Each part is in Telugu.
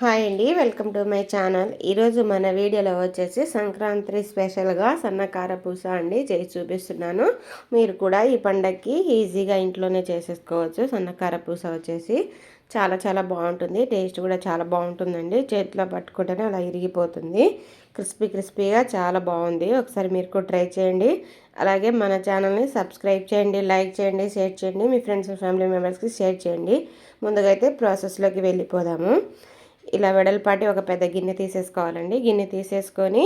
హాయ్ అండి వెల్కమ్ టు మై ఛానల్. ఈరోజు మన వీడియోలో వచ్చేసి సంక్రాంతి స్పెషల్గా సన్నకార పూస అండి చేసి చూపిస్తున్నాను. మీరు కూడా ఈ పండగకి ఈజీగా ఇంట్లోనే చేసేసుకోవచ్చు. సన్నకార పూస వచ్చేసి చాలా చాలా బాగుంటుంది. టేస్ట్ కూడా చాలా బాగుంటుందండి. చేతిలో పట్టుకుంటేనే అలా ఇరిగిపోతుంది. క్రిస్పీ క్రిస్పీగా చాలా బాగుంది. ఒకసారి మీరు కూడా ట్రై చేయండి. అలాగే మన ఛానల్ని సబ్స్క్రైబ్ చేయండి లైక్ చేయండి షేర్ చేయండి. మీ ఫ్రెండ్స్ ఫ్యామిలీ మెంబర్స్కి షేర్ చేయండి. ముందుగా అయితే ప్రాసెస్లోకి వెళ్ళిపోదాము. ఇలా వెడల్పాటి ఒక పెద్ద గిన్నె తీసేసుకోవాలండి. గిన్నె తీసేసుకొని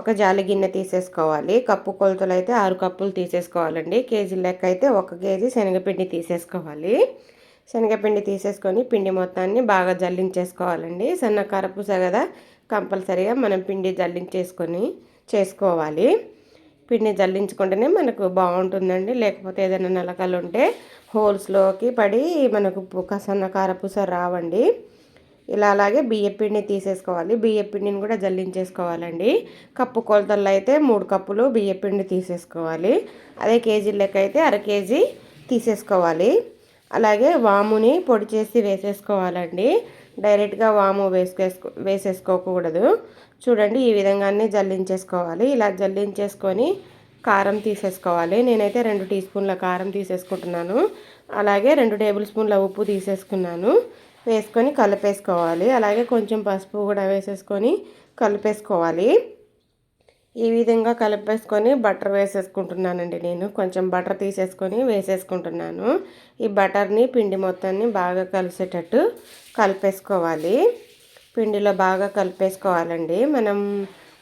ఒక జాలి గిన్నె తీసేసుకోవాలి. కప్పు కొలతలు అయితే ఆరు కప్పులు తీసేసుకోవాలండి. కేజీ లెక్క అయితే ఒక కేజీ శనగపిండి తీసేసుకోవాలి. శనగపిండి తీసేసుకొని పిండి మొత్తాన్ని బాగా జల్లించేసుకోవాలండి. సన్నకార పూస కదా కంపల్సరీగా మనం పిండి జల్లించేసుకొని చేసుకోవాలి. పిండి జల్లించుకుంటేనే మనకు బాగుంటుందండి. లేకపోతే ఏదైనా నలకలు ఉంటే హోల్స్లోకి పడి మనకు సన్నకార పూస రావండి. ఇలా అలాగే బియ్యపిండిని తీసేసుకోవాలి. బియ్యపిండిని కూడా జల్లించేసుకోవాలండి. కప్పు కొలతల్లో అయితే మూడు కప్పులు బియ్యపిండి తీసేసుకోవాలి. అదే కేజీ లెక్క అయితే అర కేజీ తీసేసుకోవాలి. అలాగే వాముని పొడి చేసి వేసేసుకోవాలండి. డైరెక్ట్గా వాము వేసుకేసుకో వేసేసుకోకూడదు. చూడండి ఈ విధంగానే జల్లించేసుకోవాలి. ఇలా జల్లించేసుకొని కారం తీసేసుకోవాలి. నేనైతే రెండు టీ స్పూన్ల కారం తీసేసుకుంటున్నాను. అలాగే రెండు టేబుల్ స్పూన్ల ఉప్పు తీసేసుకున్నాను. వేసుకొని కలిపేసుకోవాలి. అలాగే కొంచెం పసుపు కూడా వేసేసుకొని కలిపేసుకోవాలి. ఈ విధంగా కలిపేసుకొని బటర్ వేసేసుకుంటున్నానండి నేను. కొంచెం బటర్ తీసేసుకొని వేసేసుకుంటున్నాను. ఈ బటర్ని పిండి మొత్తాన్ని బాగా కలిసేటట్టు కలిపేసుకోవాలి. పిండిలో బాగా కలిపేసుకోవాలండి. మనం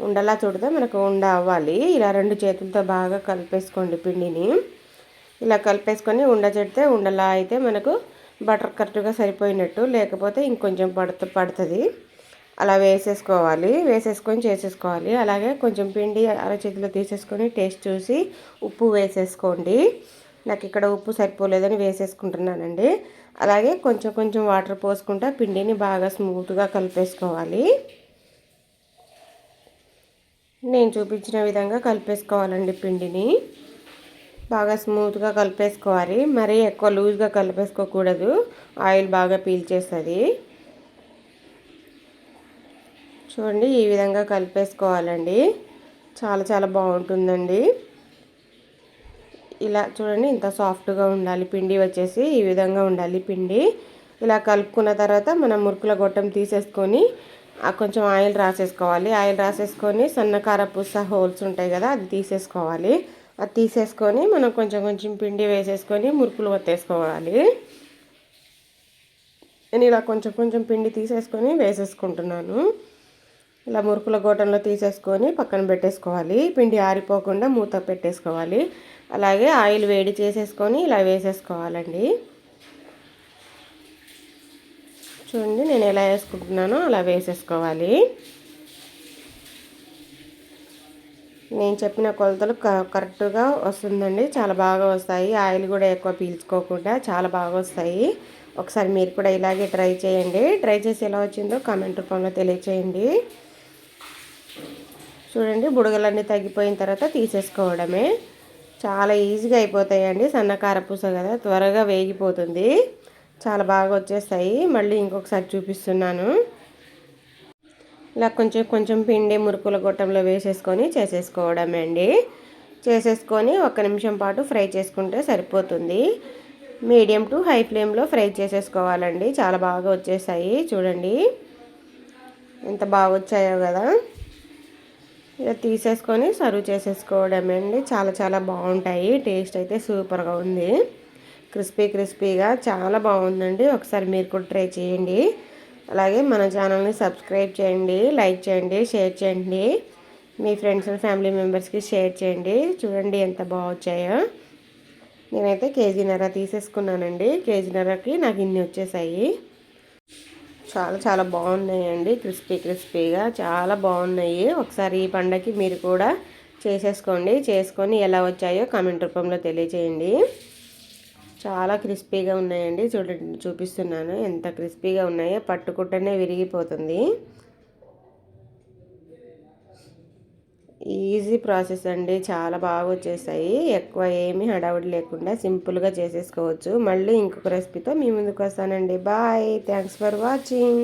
ఉండలా చూడితే మనకు ఉండ అవ్వాలి. ఇలా రెండు చేతులతో బాగా కలిపేసుకోండి పిండిని. ఇలా కలిపేసుకొని ఉండ చెడితే ఉండలా అయితే మనకు బటర్ కరెక్ట్గా సరిపోయినట్టు లేకపోతే ఇంకొంచెం పడుతు పడుతుంది. అలా వేసేసుకోవాలి వేసేసుకొని చేసేసుకోవాలి. అలాగే కొంచెం పిండి అరచేతిలో తీసేసుకొని టేస్ట్ చూసి ఉప్పు వేసేసుకోండి. నాకు ఇక్కడ ఉప్పు సరిపోలేదని వేసేసుకుంటున్నానండి. అలాగే కొంచెం కొంచెం వాటర్ పోసుకుంటా పిండిని బాగా స్మూత్గా కలిపేసుకోవాలి. నేను చూపించిన విధంగా కలిపేసుకోవాలండి పిండిని. బాగా స్మూత్గా కలిపేసుకోవాలి. మరీ ఎక్కువ లూజ్గా కలిపేసుకోకూడదు. ఆయిల్ బాగా పీల్చేస్తుంది చూడండి ఈ విధంగా కలిపేసుకోవాలండి. చాలా చాలా బాగుంటుందండి. ఇలా చూడండి ఇంత సాఫ్ట్గా ఉండాలి. పిండి వచ్చేసి ఈ విధంగా ఉండాలి పిండి. ఇలా కలుపుకున్న తర్వాత మనం మురుకుల గొట్టం తీసేసుకొని కొంచెం ఆయిల్ రాసేసుకోవాలి. ఆయిల్ రాసేసుకొని సన్నకార పుస్స హోల్స్ ఉంటాయి కదా అది తీసేసుకోవాలి. అది తీసేసుకొని మనం కొంచెం కొంచెం పిండి వేసేసుకొని మురుకులు వత్తేసుకోవాలి నేను ఇలా కొంచెం కొంచెం పిండి తీసేసుకొని వేసేసుకుంటున్నాను. ఇలా మురుకుల గోటంలో తీసేసుకొని పక్కన పెట్టేసుకోవాలి. పిండి ఆరిపోకుండా మూత పెట్టేసుకోవాలి. అలాగే ఆయిల్ వేడి చేసేసుకొని ఇలా వేసేసుకోవాలండి. చూడండి నేను ఎలా వేసుకుంటున్నానో అలా వేసేసుకోవాలి. నేను చెప్పిన కొలతలు కరెక్ట్గా వస్తుందండి. చాలా బాగా వస్తాయి. ఆయిల్ కూడా ఎక్కువ పీల్చుకోకుండా చాలా బాగా వస్తాయి. ఒకసారి మీరు కూడా ఇలాగే ట్రై చేయండి. ట్రై చేసి ఎలా వచ్చిందో కామెంట్ రూపంలో తెలియచేయండి. చూడండి బుడగలన్నీ తగ్గిపోయిన తర్వాత తీసేసుకోవడమే. చాలా ఈజీగా అయిపోతాయండి. సన్నకార పూస కదా త్వరగా వేగిపోతుంది. చాలా బాగా వచ్చేస్తాయి. మళ్ళీ ఇంకొకసారి చూపిస్తున్నాను. ఇలా కొంచెం కొంచెం పిండి మురుకుల గొట్టంలో వేసేసుకొని చేసేసుకోవడమే అండి. చేసేసుకొని ఒక నిమిషం పాటు ఫ్రై చేసుకుంటే సరిపోతుంది. మీడియం టు హై ఫ్లేమ్లో ఫ్రై చేసేసుకోవాలండి. చాలా బాగా వచ్చేసాయి. చూడండి. ఎంత బాగా వచ్చాయో కదా. ఇలా తీసేసుకొని సర్వ్ చేసేసుకోవడమే అండి. చాలా చాలా బాగుంటాయి. టేస్ట్ అయితే సూపర్గా ఉంది. క్రిస్పీ క్రిస్పీగా చాలా బాగుందండి. ఒకసారి మీరు కూడా ట్రై చేయండి. అలాగే మన ఛానల్ని సబ్స్క్రైబ్ చేయండి లైక్ చేయండి షేర్ చేయండి. మీ ఫ్రెండ్స్ అండ్ ఫ్యామిలీ మెంబర్స్కి షేర్ చేయండి. చూడండి ఎంత బాగొచ్చాయో నేనైతే కేజీన్నర తీసేసుకున్నానండి. కేజీన్నరకి నాకు ఇన్ని వచ్చేసాయి. చాలా చాలా బాగున్నాయండి. క్రిస్పీ క్రిస్పీగా చాలా బాగున్నాయి. ఒకసారి ఈ పండగకి మీరు కూడా చేసేసుకోండి. చేసుకొని ఎలా వచ్చాయో కామెంట్ రూపంలో తెలియజేయండి చాలా క్రిస్పీగా ఉన్నాయండి. చూడండి చూపిస్తున్నాను. ఎంత క్రిస్పీగా ఉన్నాయో. పట్టుకుంటేనే విరిగిపోతుంది. ఈజీ ప్రాసెస్ అండి. చాలా బాగా వచ్చేసాయి. ఎక్కువ ఏమీ హడావుడి లేకుండా సింపుల్గా చేసేసుకోవచ్చు. మళ్ళీ ఇంకొక రెసిపీతో మీ ముందుకు వస్తానండి. బాయ్. Thanks for watching.